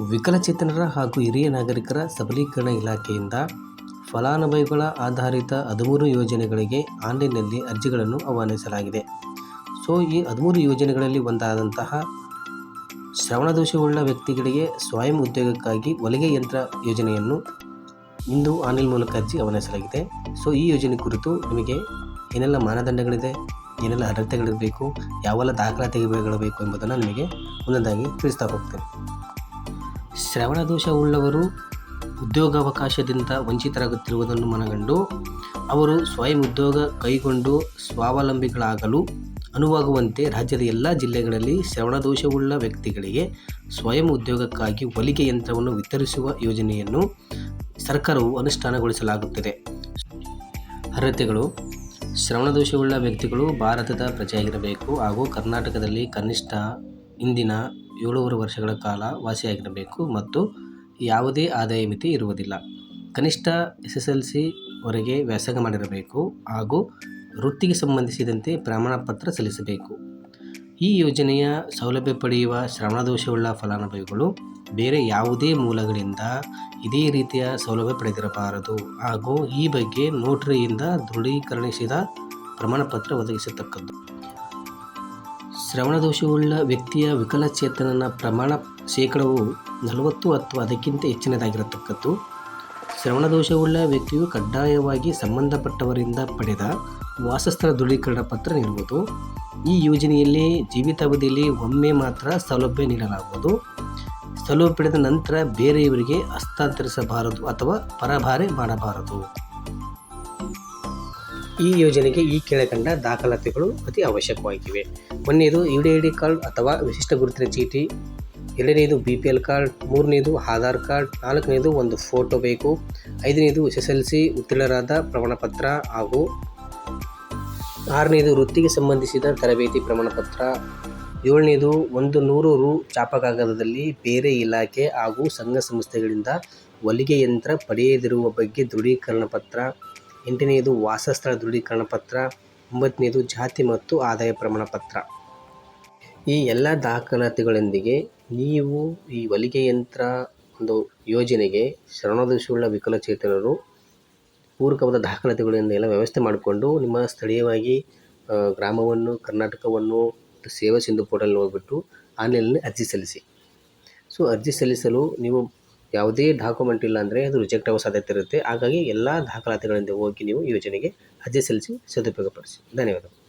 ವಿಕಲಚೇತನರ ಹಾಗೂ ಹಿರಿಯ ನಾಗರಿಕರ ಸಬಲೀಕರಣ ಇಲಾಖೆಯಿಂದ ಫಲಾನುಭವಿಗಳ ಆಧಾರಿತ ಹದಿಮೂರು ಯೋಜನೆಗಳಿಗೆ ಆನ್ಲೈನ್ನಲ್ಲಿ ಅರ್ಜಿಗಳನ್ನು ಆಹ್ವಾನಿಸಲಾಗಿದೆ. ಸೊ, ಈ ಹದಿಮೂರು ಯೋಜನೆಗಳಲ್ಲಿ ಒಂದಾದಂತಹ ಶ್ರವಣದೋಷವುಳ್ಳ ವ್ಯಕ್ತಿಗಳಿಗೆ ಸ್ವಯಂ ಉದ್ಯೋಗಕ್ಕಾಗಿ ಹೊಲಿಗೆ ಯಂತ್ರ ಯೋಜನೆಯನ್ನು ಇಂದು ಆನ್ಲೈನ್ ಮೂಲಕ ಅರ್ಜಿ ಆಹ್ವಾನಿಸಲಾಗಿದೆ. ಸೊ, ಈ ಯೋಜನೆ ಕುರಿತು ನಿಮಗೆ ಏನೆಲ್ಲ ಮಾನದಂಡಗಳಿದೆ, ಏನೆಲ್ಲ ಅರ್ಹತೆಗಳಿರಬೇಕು, ಯಾವೆಲ್ಲ ದಾಖಲಾತಿಗಳು ಬೇಕು ಎಂಬುದನ್ನು ನಿಮಗೆ ಒಂದೊಂದಾಗಿ ತಿಳಿಸ್ತಾ ಹೋಗ್ತೇನೆ. ಶ್ರವಣದೋಷವುಳ್ಳವರು ಉದ್ಯೋಗಾವಕಾಶದಿಂದ ವಂಚಿತರಾಗುತ್ತಿರುವುದನ್ನು ಮನಗಂಡು ಅವರು ಸ್ವಯಂ ಉದ್ಯೋಗ ಕೈಗೊಂಡು ಸ್ವಾವಲಂಬಿಗಳಾಗಲು ಅನುವಾಗುವಂತೆ ರಾಜ್ಯದ ಎಲ್ಲ ಜಿಲ್ಲೆಗಳಲ್ಲಿ ಶ್ರವಣದೋಷವುಳ್ಳ ವ್ಯಕ್ತಿಗಳಿಗೆ ಸ್ವಯಂ ಉದ್ಯೋಗಕ್ಕಾಗಿ ಹೊಲಿಗೆ ಯಂತ್ರವನ್ನು ವಿತರಿಸುವ ಯೋಜನೆಯನ್ನು ಸರ್ಕಾರವು ಅನುಷ್ಠಾನಗೊಳಿಸಲಾಗುತ್ತಿದೆ. ಅರ್ಹತೆಗಳು. ಶ್ರವಣದೋಷವುಳ್ಳ ವ್ಯಕ್ತಿಗಳು ಭಾರತದ ಪ್ರಜೆಯಾಗಿರಬೇಕು ಹಾಗೂ ಕರ್ನಾಟಕದಲ್ಲಿ ಕನಿಷ್ಠ ಇಂದಿನ ಏಳೂವರೆ ವರ್ಷಗಳ ಕಾಲ ವಾಸಿಯಾಗಿರಬೇಕು ಮತ್ತು ಯಾವುದೇ ಆದಾಯ ಮಿತಿ ಇರುವುದಿಲ್ಲ. ಕನಿಷ್ಠ ಎಸ್ ಎಸ್ ಎಲ್ ಸಿ ವರೆಗೆ ವ್ಯಾಸಂಗ ಮಾಡಿರಬೇಕು ಹಾಗೂ ವೃತ್ತಿಗೆ ಸಂಬಂಧಿಸಿದಂತೆ ಪ್ರಮಾಣ ಪತ್ರ ಸಲ್ಲಿಸಬೇಕು. ಈ ಯೋಜನೆಯ ಸೌಲಭ್ಯ ಪಡೆಯುವ ಶ್ರವಣದೋಷವುಳ್ಳ ಫಲಾನುಭವಿಗಳು ಬೇರೆ ಯಾವುದೇ ಮೂಲಗಳಿಂದ ಇದೇ ರೀತಿಯ ಸೌಲಭ್ಯ ಪಡೆದಿರಬಾರದು ಹಾಗೂ ಈ ಬಗ್ಗೆ ನೋಟರಿಯಿಂದ ದೃಢೀಕರಣಿಸಿದ ಪ್ರಮಾಣಪತ್ರ ಒದಗಿಸತಕ್ಕದ್ದು. ಶ್ರವಣದೋಷವುಳ್ಳ ವ್ಯಕ್ತಿಯ ವಿಕಲಚೇತನನ ಪ್ರಮಾಣ ಶೇಕಡವು ನಲವತ್ತು ಅಥವಾ ಅದಕ್ಕಿಂತ ಹೆಚ್ಚಿನದಾಗಿರತಕ್ಕದ್ದು. ಶ್ರವಣದೋಷವುಳ್ಳ ವ್ಯಕ್ತಿಯು ಕಡ್ಡಾಯವಾಗಿ ಸಂಬಂಧಪಟ್ಟವರಿಂದ ಪಡೆದ ವಾಸಸ್ಥಳ ದೃಢೀಕರಣ ಪತ್ರ ನೀಡುವುದು. ಈ ಯೋಜನೆಯಲ್ಲಿ ಜೀವಿತಾವಧಿಯಲ್ಲಿ ಒಮ್ಮೆ ಮಾತ್ರ ಸೌಲಭ್ಯ ನೀಡಲಾಗುವುದು. ಸೌಲಭ್ಯ ಪಡೆದ ನಂತರ ಬೇರೆಯವರಿಗೆ ಹಸ್ತಾಂತರಿಸಬಾರದು ಅಥವಾ ಪರಭಾರೆ ಮಾಡಬಾರದು. ಈ ಯೋಜನೆಗೆ ಈ ಕೆಳಕಂಡ ದಾಖಲಾತಿಗಳು ಅತಿ ಅವಶ್ಯಕವಾಗಿವೆ. ಒಂದನೇದು U D I D card ಅಥವಾ ವಿಶಿಷ್ಟ ಗುರುತಿನ ಚೀಟಿ, ಎರಡನೇದು ಬಿ ಪಿ ಎಲ್ ಕಾರ್ಡ್, ಮೂರನೇದು ಆಧಾರ್ ಕಾರ್ಡ್, ನಾಲ್ಕನೇದು ಒಂದು ಫೋಟೋ ಬೇಕು, ಐದನೇದು ಎಸ್ ಎಸ್ ಎಲ್ ಸಿ ಉತ್ತೀರ್ಣರಾದ ಪ್ರಮಾಣಪತ್ರ ಹಾಗೂ ಆರನೇದು ವೃತ್ತಿಗೆ ಸಂಬಂಧಿಸಿದ ತರಬೇತಿ ಪ್ರಮಾಣಪತ್ರ, ಏಳನೇದು ಒಂದು ನೂರು ರು ಚಾಪಕಾಗದದಲ್ಲಿ ಬೇರೆ ಇಲಾಖೆ ಹಾಗೂ ಸಂಘ ಸಂಸ್ಥೆಗಳಿಂದ ಹೊಲಿಗೆ ಯಂತ್ರ ಪಡೆಯದಿರುವ ಬಗ್ಗೆ ದೃಢೀಕರಣ ಪತ್ರ ಎಂಟನೆಯದು ವಾಸಸ್ಥಳ ದೃಢೀಕರಣ ಪತ್ರ ಒಂಬತ್ತನೇದು ಜಾತಿ ಮತ್ತು ಆದಾಯ ಪ್ರಮಾಣ ಪತ್ರ. ಈ ಎಲ್ಲ ದಾಖಲಾತಿಗಳೊಂದಿಗೆ ನೀವು ಈ ಹೊಲಿಗೆ ಯಂತ್ರ ಒಂದು ಯೋಜನೆಗೆ ಶರಣದೋಷವುಳ್ಳ ವಿಕಲಚೇತನರು ಪೂರಕವಾದ ದಾಖಲಾತಿಗಳಿಂದ ಎಲ್ಲ ವ್ಯವಸ್ಥೆ ಮಾಡಿಕೊಂಡು ನಿಮ್ಮ ಸ್ಥಳೀಯವಾಗಿ ಗ್ರಾಮವನ್ನು, ಕರ್ನಾಟಕವನ್ನು ಸೇವಾ ಸಿಂಧು ಪೋರ್ಟಲ್ ಹೋಗ್ಬಿಟ್ಟು ಆನ್ಲೈನಲ್ಲಿ ಅರ್ಜಿ ಸಲ್ಲಿಸಿ. ಸೊ ಅರ್ಜಿ ಸಲ್ಲಿಸಲು ನೀವು ಯಾವುದೇ ಡಾಕ್ಯುಮೆಂಟ್ ಇಲ್ಲ ಅಂದರೆ ಅದು ರಿಜೆಕ್ಟ್ ಆಗೋ ಸಾಧ್ಯತೆ ಇರುತ್ತೆ. ಹಾಗಾಗಿ ಎಲ್ಲ ದಾಖಲಾತಿಗಳಿಂದ ಹೋಗಿ ನೀವು ಯೋಜನೆಗೆ ಅರ್ಜಿ ಸಲ್ಲಿಸಿ ಸದುಪಯೋಗಪಡಿಸಿ. ಧನ್ಯವಾದಗಳು.